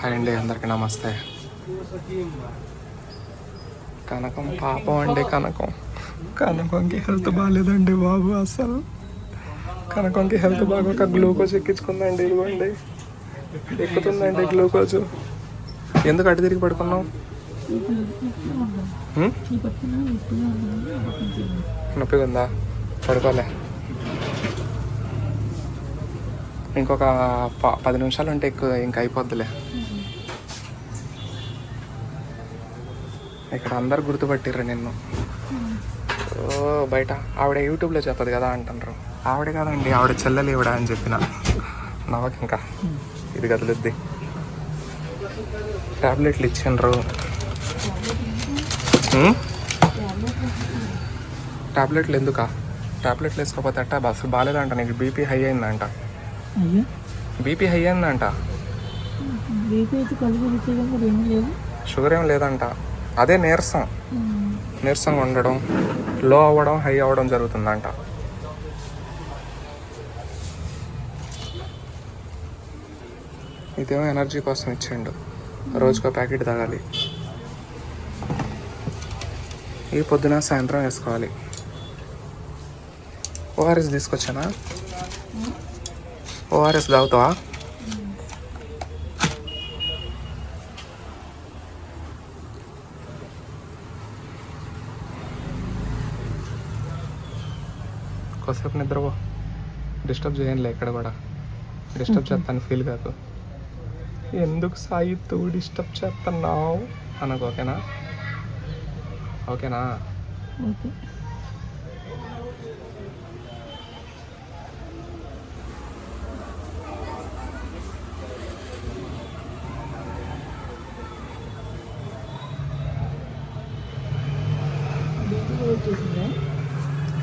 Hi అండి అందరికీ నమస్తే. కనకం పాపం అండి కనకం. కనకంకి హెల్త్ బాగాలేదండి బాబు అసలు. కనకంకి హెల్త్ బాగోక గ్లూకోజ్ ఎక్కించుకుందండి ఇవ్వండి ఎక్కుతుందండి గ్లూకోజ్. ఎందుకు అటు తిరిగి పడుకున్నావు? నొప్పిగా ఉందా? పడుకోలే. ఇంకొక ప పది నిమిషాలు ఉంటే ఎక్కువ ఇంకా అయిపోద్దిలే. ఇక్కడ అందరు గుర్తుపట్టిర్రు నిన్ను. ఓ బయట ఆవిడ యూట్యూబ్లో చెప్తుంది కదా అంటున్నారు ఆవిడ కాదండి ఆవిడ చెల్లెలు ఇవిడ అని చెప్పిన. నవ్వకి ఇంకా ఇది కదులుద్ది. టాబ్లెట్లు ఇచ్చిండ్రు. హ్మ్? టాబ్లెట్లు ఎందుకా? టాబ్లెట్లు వేసుకోకపోతే అట్ట అసలు బాగాలేదంట నీకు బీపీ హై అయిందంట. బీపీ హై అయిందంట. షుగర్ ఏం లేదంట. అదే నీరసం. నీరసంగా ఉండడం లో అవ్వడం హై అవ్వడం జరుగుతుందంట. ఇదేమో ఎనర్జీ కోసం ఇచ్చిండు. రోజుకో ప్యాకెట్ తాగాలి. ఈ పొద్దున సాయంత్రం వేసుకోవాలి. ఓఆర్ఎస్ తీసుకొచ్చానా? ఓఆర్ఎస్ తాగుతావా? కొద్దిసేపు నిద్రపో. డిస్టర్బ్ చేయండిలే ఇక్కడ కూడా. డిస్టర్బ్ చేస్తాను ఫీల్ కాదు ఎందుకు సాయి తూ డిస్టర్బ్ చేస్తున్నావు? అనకు ఓకేనా? ఓకేనా?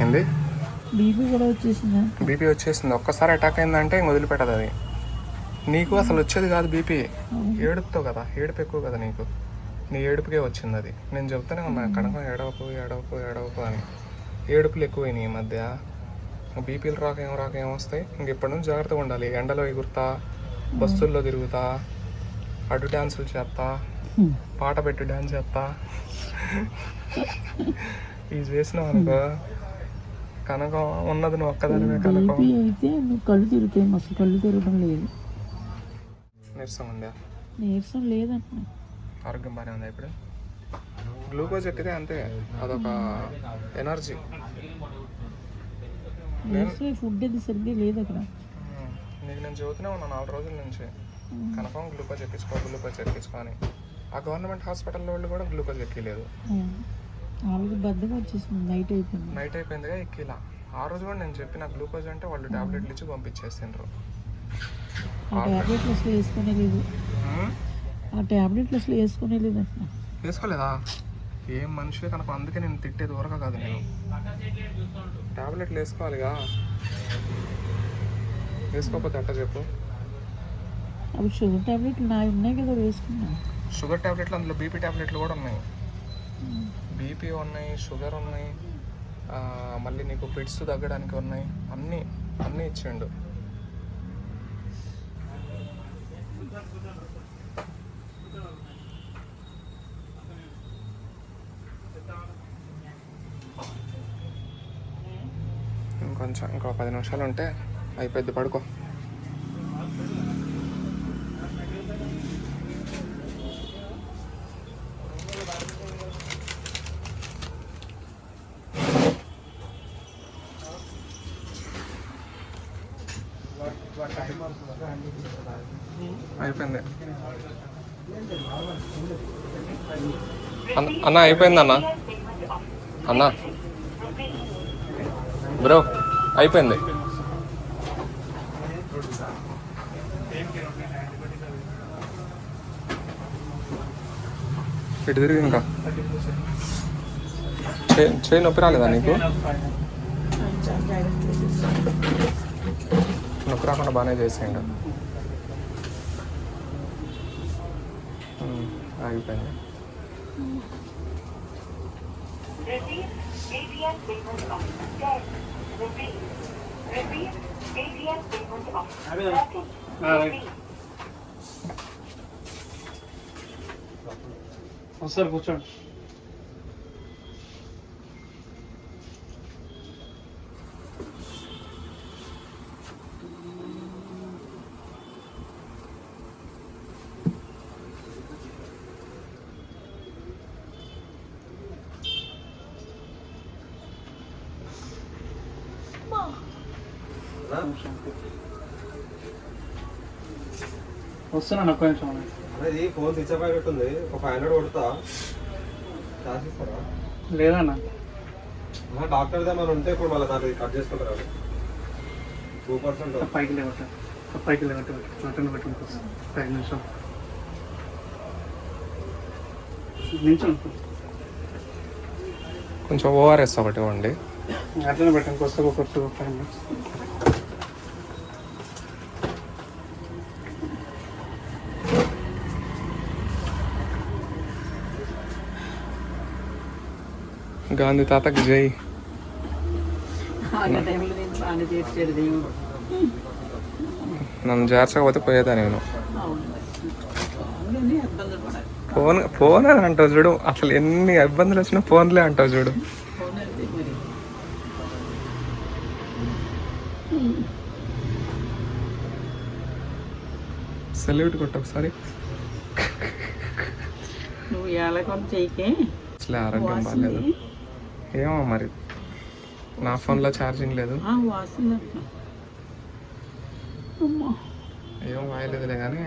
ఏంది? బీపీ కూడా వచ్చేసిందా? బీపీ వచ్చేసింది. ఒక్కసారి అటాక్ అయిందంటే ఇంక వదిలిపెట్టదు అది. నీకు అసలు వచ్చేది కాదు బీపీ. ఏడుపుతావు కదా. ఏడుపు ఎక్కువ కదా నీకు. నీ ఏడుపుకే వచ్చింది అది. నేను చెప్తానే ఉన్నా కనుక ఏడవకు ఏడవకు ఏడవకు అని. ఏడుపులు ఎక్కువైనాయి ఈ మధ్య. బీపీలు రాక ఏం రాక ఏం వస్తాయి. ఇంక ఇప్పటి నుంచి జాగ్రత్తగా ఉండాలి. ఎండలో ఎగురుతా బస్సుల్లో తిరుగుతా అడ్డు డ్యాన్సులు చేస్తా పాట పెట్టి డ్యాన్స్ చేస్తా. ఇది చేసినావు అనుకో. కనకం ఉన్నది నువ్వు ఒక్కదానివే కనకం. అయితే నువ్వు కళ్ళు తిరుగుతాయి అసలు కళ్ళు తిరగడం లేదు. నీరసం ఉందా? నీరసం లేదంటున్నా ఆరోగ్యం బాగానే ఉందా ఇప్పుడు? గ్లూకోజ్ ఎక్కితే అంతే అదొక ఎనర్జీ. నీరసం ఫుడ్ అది సరిగ్గా లేదు అక్కడ. నీకు నేను చదువుతూనే ఉన్నాను నాలుగు రోజుల నుంచి. కన్ఫామ్ గ్లూకోజ్ ఎక్కించుకో గ్లూకోజ్ ఎక్కించుకో అని. ఆ గవర్నమెంట్ హాస్పిటల్ వాళ్ళు కూడా గ్లూకోజ్ ఎక్కిలేదు. వాళ్ళకి బద్దగా వచ్చేసింది నైట్ అయిపోయింది. నైట్ అయిపోయిందిగా ఎక్కిలా. ఆ రోజు కూడా నేను చెప్పిన గ్లూకోజ్ అంటే వాళ్ళు టాబ్లెట్లు ఇచ్చి పంపించేసిండ్రు. ఆ ట్యాబ్లెట్లు అసలు వేసుకునే లేదు. ఆ ట్యాబ్లెట్లు అసలు వేసుకునే లేదు అంటున్నా వేసుకోలేదా? ఏం మనిషి కనుక అందుకే నేను తిట్టేది ఊరక కాదు నేను. టాబ్లెట్లు వేసుకోవాలిగా. వేసుకోకపోతే అట్ట చెప్పు. అవి షుగర్ ట్యాబ్లెట్లు నా ఉన్నాయి కదా వేసుకున్నా. షుగర్ టాబ్లెట్లు అందులో బీపీ టాబ్లెట్లు కూడా ఉన్నాయి. బీపీ ఉన్నాయి షుగర్ ఉన్నాయి మళ్ళీ నీకు ఫిట్స్ తగ్గడానికి ఉన్నాయి అన్నీ అన్నీ ఇచ్చిండు. ఇంకొంచెం ఇంకో పది నిమిషాలు ఉంటే అయిపోద్ది పడుకో అయిపోయింది అన్న అన్న అయిపోయింది అన్న. అన్న. బ్రో అయిపోయింది. ఇటు తిరిగి ఇంకా. చేయి నొప్పి రాలేదా నీకు? నొప్పి రాకుండా బాగానే చేసేయండి ఆగిపోయింది. Receive ATM statement of 10. Repeat. Receive ATM statement of 30. Repeat. Nasıl bulacağım? వస్తున్నాను ఒక్క నిమిషం అన్న. అనేది ఫోన్ తెచ్చపోయినట్టుంది ఒక ఫైవ్ హండ్రెడ్ కొడతా. రాసిస్తారా లేదన్న. డాక్టర్ ఏమైనా ఉంటే ఇప్పుడు మళ్ళీ దాంట్లో కట్ చేసుకుంటారా? టూ పర్సెంట్ పైకి లేవట. పైకి లేవట. మటన్ పెట్టండి ఐదు నిమిషం. నిమిషం కొంచెం ఓఆర్ఎస్ ఒకటి ఇవ్వండి. అట్లనే పెట్టండి కొత్త ఒక టూ ఫైవ్ మినిట్స్ గాంధీ తాతకి జై నన్ను చేర్చకపోతే పోయేదా నేను ఫోన్ ఫోన్ అని అంటావు చూడు అసలు ఎన్ని ఇబ్బందులు వచ్చినా ఫోన్లే అంటావు చూడు సెల్యూట్ కొట్టు ఒకసారి నువ్వు ఏళ్ళకొని చేయకే అసలే ఆరోగ్యం బాగాలేదు ఏమో మరి. నా ఫోన్లో ఛార్జింగ్ లేదు. ఏం వాయలేదులే కానీ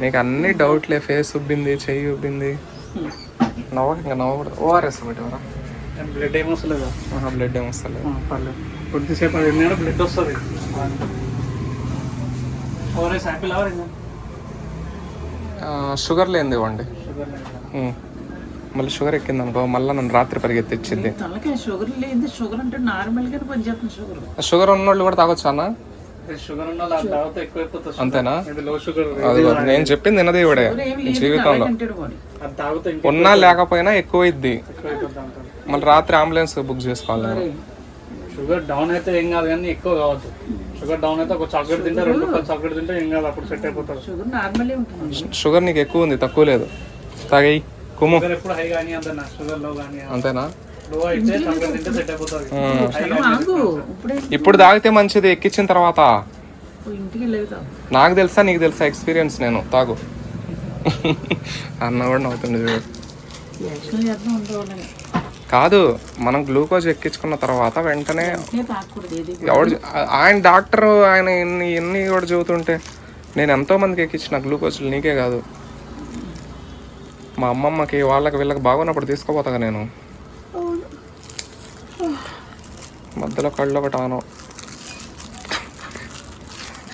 నీకు అన్ని డౌట్లే ఫేస్ ఉబ్బింది చెయ్యి ఉబ్బింది. నవ్వ ఇంకా నవ్వకూడదు. ఓఆర్ఎస్ పెట్టవరా? బ్లడ్ ఏం వస్తలేదా బ్లడ్ ఏం వస్తలేదు. పర్లేదు. కొద్దిసేపు అది బ్లడ్ వస్తుంది. ఓఆర్ఎస్ యాపిల్ షుగర్ లేనిది ఇవ్వండి. మళ్ళీ షుగర్ ఎక్కింది అనుకో మళ్ళీ నన్ను రాత్రి పరిగెత్తిచ్చింది షుగర్ లేదు షుగర్ అంటే నార్మల్గానే పనిచేస్తుంది షుగర్ షుగర్ ఉన్నోళ్ళు కూడా తాగొచ్చు అన్న? షుగర్ ఉన్న వాళ్ళ తాగితే ఎక్కువైపోతుంది sugar. అంతేనా? ఇది లో షుగర్ అది నేను చెప్పింది వినది ఇవిడే జీవితంలో. ఉన్నా లేకపోయినా ఎక్కువైద్ది. ఎక్కువైపోతుంది అంటారు మళ్ళీ రాత్రి అంబులెన్స్ బుక్ చేసుకోవాలి. షుగర్ డౌన్ అయితే ఏం కాదు కానీ ఎక్కువ కావద్దు. షుగర్ డౌన్ అయితే ఒక చాక్లెట్ తింటే రెండు చాక్లెట్ తింటే ఏం కాదు అప్పుడు సెట్ అయిపోతారు షుగర్ నార్మలే ఉంటుంది. షుగర్ నీకు ఎక్కువ ఉంది తక్కువ లేదు. తాగేయి కుమ్ము. షుగర్ ఎప్పుడు హై కానీ అంతనా? షుగర్లో కానీ అంతేనా? ఇప్పుడే తాగితే మంచిది ఎక్కించిన తర్వాత. పోయి ఇంటికి వెళ్ళేదా నాకు తెలుసా నీకు తెలుసా ఎక్స్పీరియన్స్ నేను. తాగు. అన్న కూడా నవ్వుతుంది కాదు మనం గ్లూకోజ్ ఎక్కించుకున్న తర్వాత వెంటనే ఎవడు ఆయన డాక్టర్ ఆయన ఎన్ని ఎన్ని కూడా చెబుతుంటే నేను ఎంతో మందికి ఎక్కించిన గ్లూకోజ్లు నీకే కాదు. మా అమ్మమ్మకి వాళ్ళకి వీళ్ళకి బాగున్నప్పుడు తీసుకోపోతాగా నేను. మధ్యలో కళ్ళు ఒకటి ఆను.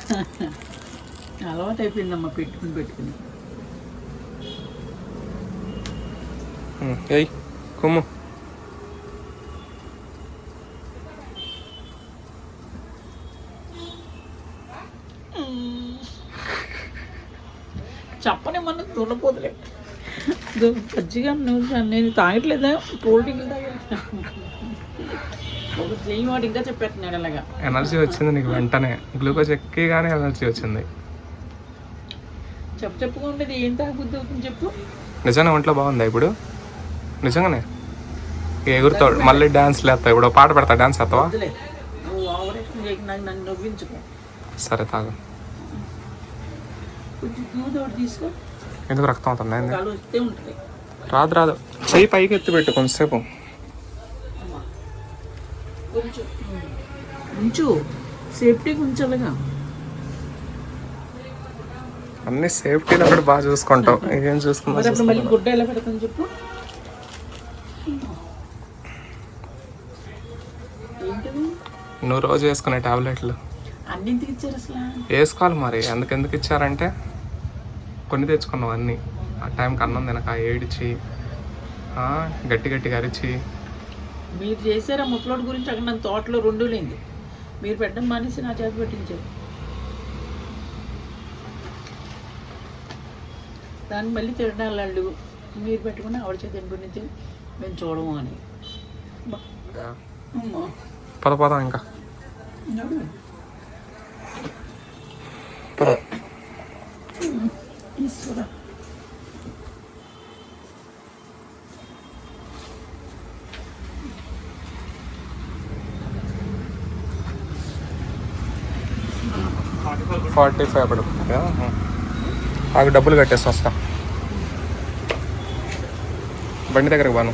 అలవాటు అయిపోయిందమ్మా పెట్టుకుని. పెట్టుకుని ఏయ్ కుమ్ము. చెప్పని మనం దున్నపోతులే పచ్చిగా నువ్వు నేను తాగట్లేదా? కూల్ డ్రింక్ తాగా ఇంకా చెప్పేస్తున్నాడు అలాగా. ఎనర్జీ వచ్చింది నీకు వెంటనే. గ్లూకోజ్ ఎక్కిగానే ఎనర్జీ వచ్చింది. చెప్పు చెప్పుగా ఉండేది ఏం అవుతుంది చెప్పు. నిజంగా ఒంట్లో బాగుందా ఇప్పుడు? నిజంగానే? ఇక ఎగురుతాడు మళ్ళీ డ్యాన్స్ లేస్తా ఇప్పుడు పాట పెడతా నన్ను నవ్వించుకో. సరే తాగు. కొంచెం దూది ఒకటి తీసుకో. ఎందుకు రక్తం అవుతుంది? ఏంది? కాలు వస్తే ఉంటుంది. రాదు రాదు. చెయ్యి పైకి ఎత్తి పెట్టు కొంతసేపు. కొంచెం. ఉంచు. సేఫ్టీకి ఉంచాలిగా. అన్ని సేఫ్టీలో కూడా బాగా చూసుకుంటావు. ఏం చూసుకున్నా మరి అప్పుడు మళ్ళీ గుడ్డ ఎలా పెడతాను చెప్పు. ఏంటిది? నువ్వు రోజు వేసుకునే టాబ్లెట్లు. అన్నింటికి ఇచ్చారు అసలు. వేసుకోవాలి మరి. ఎందుకు ఎందుకు ఇచ్చారంటే? కొన్ని తెచ్చుకున్నావు అన్నీ. ఆ టైంకి అన్నం తినక ఏడిచి గట్టి గట్టిగా అరిచి. మీరు చేశారా ముసలోడి గురించి? అక్కడ నా తోటలో రెండు లేంది మీరు పెట్టడం మానేసి నా చేత పెట్టించారు. దాన్ని మళ్ళీ తిరగడాలు వాళ్ళు మీరు పెట్టుకుని ఆవిడ చేత గురించి మేము చూడము అని. పద పద ఇంకా. నడు. పద ఈశ్వరా ఫార్టీ ఫైవ్ పడుతుంది కదా ఆకు డబ్బులు కట్టేసి వస్తా బండి దగ్గరకు బాను